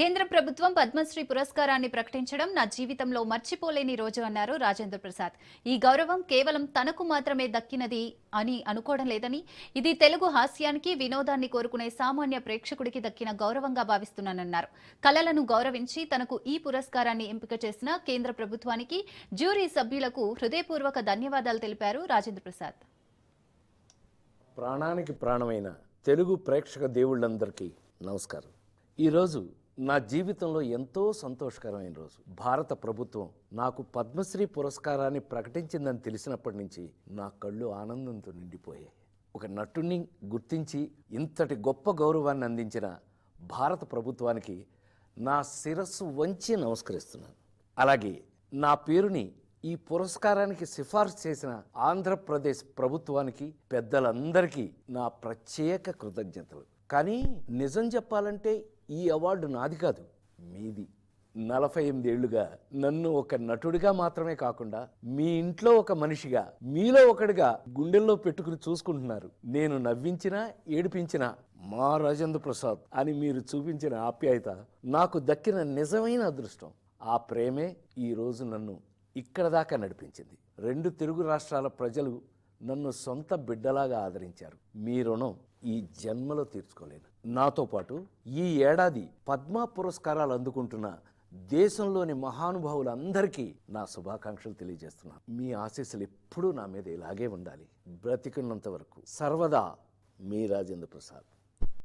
కేంద్ర ప్రభుత్వం పద్మశ్రీ పురస్కారాన్ని ప్రకటించడం నా జీవితంలో మర్చిపోలేని రోజు అన్నారు రాజేంద్ర ప్రసాద్. ఈ గౌరవం కేవలం తనకు మాత్రమే దక్కినది అని అనుకోవడం లేదని ఇది తెలుగు హాస్యానికి వినోదాన్ని కోరుకునే సామాన్య ప్రేక్షకుడికి దక్కిన గౌరవంగా భావిస్తున్నానన్నారు. కళలను గౌరవించి తనకు ఈ పురస్కారాన్ని ఎంపిక చేసిన కేంద్ర ప్రభుత్వానికి జ్యూరీ సభ్యులకు హృదయపూర్వక ధన్యవాదాలు తెలిపారు రాజేంద్ర ప్రసాద్. ప్రాణానికి ప్రాణమైన తెలుగు ప్రేక్షక దేవుళ్ళందరికీ నమస్కారం. ఈరోజు నా జీవితంలో ఎంతో సంతోషకరమైన రోజు. భారత ప్రభుత్వం నాకు పద్మశ్రీ పురస్కారాన్ని ప్రకటించిందని తెలిసినప్పటి నుంచి నా కళ్ళు ఆనందంతో నిండిపోయాయి. ఒక నటుని గుర్తించి ఇంతటి గొప్ప గౌరవాన్ని అందించిన భారత ప్రభుత్వానికి నా శిరస్సు వంచి నమస్కరిస్తున్నాను. అలాగే నా పేరుని ఈ పురస్కారానికి సిఫార్సు చేసిన ఆంధ్రప్రదేశ్ ప్రభుత్వానికి పెద్దలందరికీ నా ప్రత్యేక కృతజ్ఞతలు. కానీ నిజం చెప్పాలంటే ఈ అవార్డు నాది కాదు మీది. నలభై ఎనిమిదేళ్ళుగా నన్ను ఒక నటుడిగా మాత్రమే కాకుండా మీ ఇంట్లో ఒక మనిషిగా మీలో ఒకడిగా గుండెల్లో పెట్టుకుని చూసుకుంటున్నారు. నేను నవ్వించినా ఏడిపించినా మా రాజేంద్ర ప్రసాద్ అని మీరు చూపించిన ఆప్యాయత నాకు దక్కిన నిజమైన అదృష్టం. ఆ ప్రేమే ఈ రోజు నన్ను ఇక్కడ దాకా నడిపించింది. రెండు తెలుగు రాష్ట్రాల ప్రజలు నన్ను సొంత బిడ్డలాగా ఆదరించారు. మీ రుణం ఈ జన్మలో తీర్చుకోలేను. నాతో పాటు ఈ ఏడాది పద్మ పురస్కారాలు అందుకుంటున్న దేశంలోని మహానుభావులందరికీ నా శుభాకాంక్షలు తెలియజేస్తున్నాను. మీ ఆశీస్సులు ఎప్పుడూ నా మీద ఇలాగే ఉండాలి. బ్రతికున్నంత వరకు. సర్వదా మీ రాజేంద్ర ప్రసాద్.